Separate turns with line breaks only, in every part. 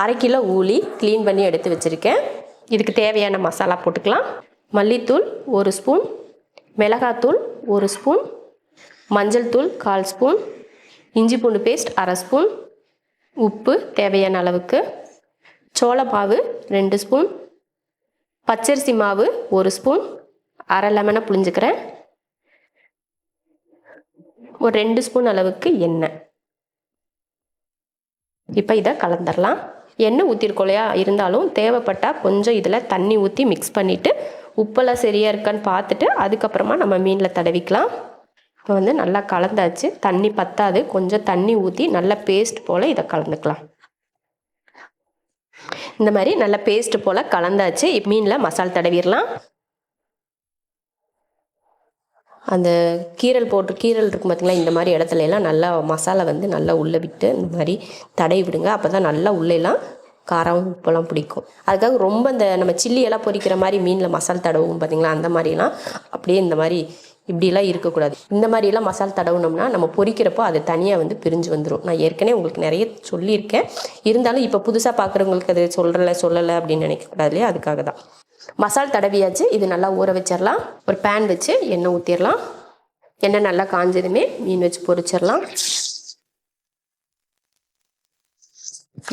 அரை kilo ஊளி clean பண்ணி எடுத்து வச்சுருக்கேன். இதுக்கு தேவையான மசாலா போட்டுக்கலாம். மல்லித்தூள் ஒரு ஸ்பூன் மிளகாத்தூள் ஒரு ஸ்பூன் மஞ்சள் தூள் கால் ஸ்பூன் இஞ்சி பூண்டு பேஸ்ட் அரை ஸ்பூன் உப்பு தேவையான அளவுக்கு சோளமாவு ரெண்டு ஸ்பூன் பச்சரிசி மாவு ஒரு ஸ்பூன் அரை லெமனை புழிஞ்சுக்கிறேன். ஒரு ரெண்டு ஸ்பூன் அளவுக்கு எண்ணெய். இப்போ இதை கலந்துடலாம் எண்ணெய் ஊற்றிருக்கோலையா இருந்தாலும் தேவைப்பட்டால் கொஞ்சம் இதில் தண்ணி ஊற்றி மிக்ஸ் பண்ணிவிட்டு உப்பெல்லாம் சரியாக இருக்கான்னு பார்த்துட்டு அதுக்கப்புறமா நம்ம மீனில் தடவிக்கலாம். இப்போ வந்து நல்லா கலந்தாச்சு. தண்ணி பத்தாது. கொஞ்சம் தண்ணி ஊற்றி நல்லா பேஸ்ட் போல் இதை கலந்துக்கலாம். இந்த மாதிரி நல்ல பேஸ்ட் போல் கலந்தாச்சு. மீனில் மசால் தடவிடலாம். அந்த கீரல் போட்டு கீரல் இருக்கும் பார்த்தீங்களா இந்த மாதிரி இடத்துல எல்லாம் நல்லா மசாலா வந்து நல்லா உள்ளே விட்டு இந்த மாதிரி தடை விடுங்க. அப்போ தான் நல்லா உள்ளேலாம் காரம் உப்பெல்லாம் பிடிக்கும். அதுக்காக ரொம்ப இந்த நம்ம சில்லி எல்லாம் பொரிக்கிற மாதிரி மீனில் மசால் தடவும் பார்த்திங்களா அந்த மாதிரிலாம் அப்படியே இந்த மாதிரி இப்படிலாம் இருக்கக்கூடாது. இந்த மாதிரிலாம் மசால் தடவுனோம்னா நம்ம பொரிக்கிறப்போ அது தனியாக வந்து பிரிஞ்சு வந்துடும் நான் ஏற்கனவே உங்களுக்கு நிறைய சொல்லியிருக்கேன். இருந்தாலும் இப்போ புதுசாக பார்க்குறவங்களுக்கு அது சொல்கிறல சொல்லலை அப்படின்னு நினைக்கக்கூடாது இல்லையா? அதுக்காக தான். மசால் தடவியாச்சு. இது நல்லா ஊற வச்சிடலாம் ஒரு பேன் வச்சு எண்ணெய் ஊற்றிடலாம் எண்ணெய் நல்லா காஞ்சதுமே மீன் வச்சு பொரிச்சிடலாம்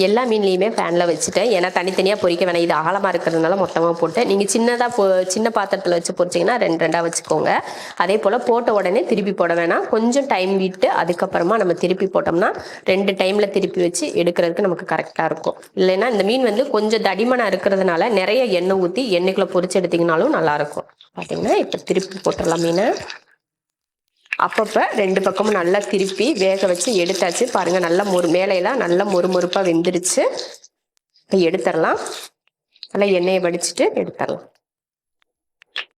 எல்லா மீன்லேயுமே ஃபேனில் வச்சுட்டேன். ஏன்னா தனித்தனியாக பொறிக்க வேணாம். இது ஆழமாக இருக்கிறதுனால மொத்தமாக போட்டேன். நீங்கள் சின்னதாக போ சின்ன பாத்திரத்தில் வச்சு பொரிச்சிங்கன்னா ரெண்டு ரெண்டாக வச்சுக்கோங்க. அதே போல் போட்ட உடனே திருப்பி போட வேணாம். கொஞ்சம் டைம் விட்டு அதுக்கப்புறமா நம்ம திருப்பி போட்டோம்னா ரெண்டு டைமில் திருப்பி வச்சு எடுக்கிறதுக்கு நமக்கு கரெக்டாக இருக்கும். இல்லைன்னா இந்த மீன் வந்து கொஞ்சம் தடிமனாக இருக்கிறதுனால நிறைய எண்ணெய் ஊற்றி எண்ணெய்க்குள்ளே பொறிச்சு எடுத்திங்கனாலும் நல்லாயிருக்கும் பார்த்தீங்கன்னா இப்போ திருப்பி போட்டுடலாம் மீனை. அப்பப்போ ரெண்டு பக்கமும் நல்லா திருப்பி வேக வச்சு எடுத்தாச்சு. பாருங்கள் நல்லா மொறு மேலையெல்லாம் நல்லா மொறுமொறுப்பாக வெந்துருச்சு. இப்போ எடுத்துடலாம். நல்லா எண்ணெயை வடிச்சிட்டு எடுத்துடலாம்.